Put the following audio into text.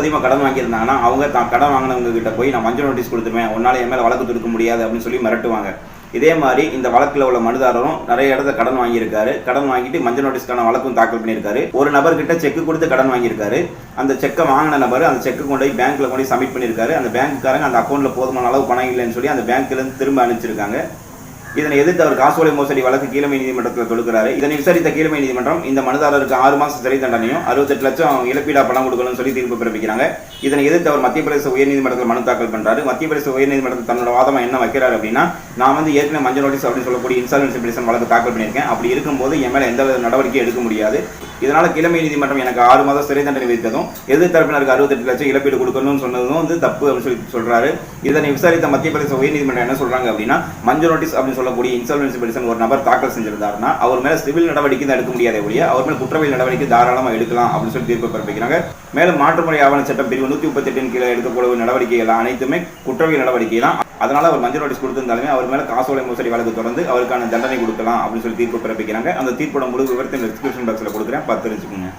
அதிகமாக கடன் வாங்கியிருந்தாங்கன்னா அவங்க தான் கடன் வாங்கினவங்க கிட்ட போய் நான் மஞ்சள் நோட்டீஸ் கொடுத்துருவேன் உன்னால் என் மேலே வழக்கு தொடுக்க முடியாது அப்படின்னு சொல்லி மிரட்டுவாங்க. இதே மாதிரி இந்த வழக்கில் உள்ள மனுதாரரும் நிறைய இடத்துல கடன் வாங்கியிருக்காரு. கடன் வாங்கிட்டு மஞ்சள் நோட்டீஸ்க்கான வழக்கும் தாக்கல் பண்ணியிருக்காரு. ஒரு நபர்கிட்ட செக் கொடுத்து கடன் வாங்கியிருக்காரு. அந்த செக்கை வாங்கின நபர் அந்த செக்கு கொண்டு போய் பேங்க்கில் கொண்டு போய் சப்மிட் பண்ணியிருக்காரு. அந்த பேங்க்காரங்க அந்த அக்கௌண்ட்டில் போதுமான அளவு பணம் இல்லைன்னு சொல்லி அந்த பேங்க்லேருந்து திரும்ப அனுப்பிச்சிருக்காங்க. இதனை எதிர்த்து அவர் காசோலை மோசடி வழக்கு கீழமை நீதிமன்றத்தில் தொடுக்கிறாரு. இதனை விசாரித்த கீழமை நீதிமன்றம் இந்த மனுதாரருக்கு ஆறு மாசம் சிறை தண்டனையும் அறுபத்தெட்டு லட்சம் இழப்பீடா பணம் கொடுக்கணும்னு சொல்லி தீர்ப்பு பிறப்பிக்கிறாங்க. இதனை எதிர்த்து அவர் மத்திய பிரதேச உயர்நீதிமன்றத்தில் மனு தாக்கல் பண்றாரு. மத்திய பிரதேச உயர்நீதிமன்றத்தில் தன்னோட வாதமா என்ன வைக்கிறாரு அப்படின்னா நான் வந்து ஏற்கனவே மஞ்சள் நோட்டீஸ் அப்படின்னு சொல்லக்கூடிய இன்சால்வன்சி பிடிஷன் வழக்கு தாக்கல் பண்ணியிருக்கேன். அப்படி இருக்கும்போது என் மேல எந்த நடவடிக்கை நடவடிக்கையும் எடுக்க முடியாது. இதனால கிழமை நீதிமன்றம் எனக்கு ஆறு மாதம் சிறை தண்டனை விதித்ததும் எதிர் தரப்பினருக்கு அறுபத்தெட்டு லட்சம் இழப்பீடு கொடுக்கணும்னு சொன்னதும் வந்து தப்பு அப்படின்னு சொல்லி சொல்றாரு. இதனை விசாரித்த மத்திய பிரதேச உயர்நீதிமன்றம் என்ன சொல்றாங்க அப்படின்னா மஞ்சள் நோட்டீஸ் அப்படின்னு சொல்லக்கூடிய இன்சால்வன்சி பெடிஷன் ஒரு நபர் தாக்கல் செஞ்சிருந்தாருன்னா அவர் மேல சிவில் நடவடிக்கை தான் எடுக்க முடியாத ஒழிய அவர் மேல குற்றவியல் நடவடிக்கை தாராளமாக எடுக்கலாம் அப்படின்னு சொல்லி தீர்ப்பு பிறப்பிக்கிறாங்க. மேலும் மாற்றுமுறை ஆவண சட்டம் பிரிவு நூத்தி முப்பத்தி எட்டின் கீழே எடுக்கக்கூடிய நடவடிக்கைகள் அனைத்துமே குற்றவியல் நடவடிக்கை தான். அதனால அவர் மஞ்சள் நோட்டீஸ் கொடுத்திருந்தாலுமே அவர் மேல காசோலை மோசடி வழக்கு தொடர்ந்து அவருக்கான தண்டனை கொடுக்கலாம் அப்படின்னு சொல்லி தீர்ப்பு பிறப்பிக்கிறாங்க. அந்த தீர்ப்போட முழு விவரத்தை டிஸ்கிரிப்ஷன் பாக்ஸ்ல கொடுக்குறேன். பார்த்து தெரிஞ்சுக்கோங்க.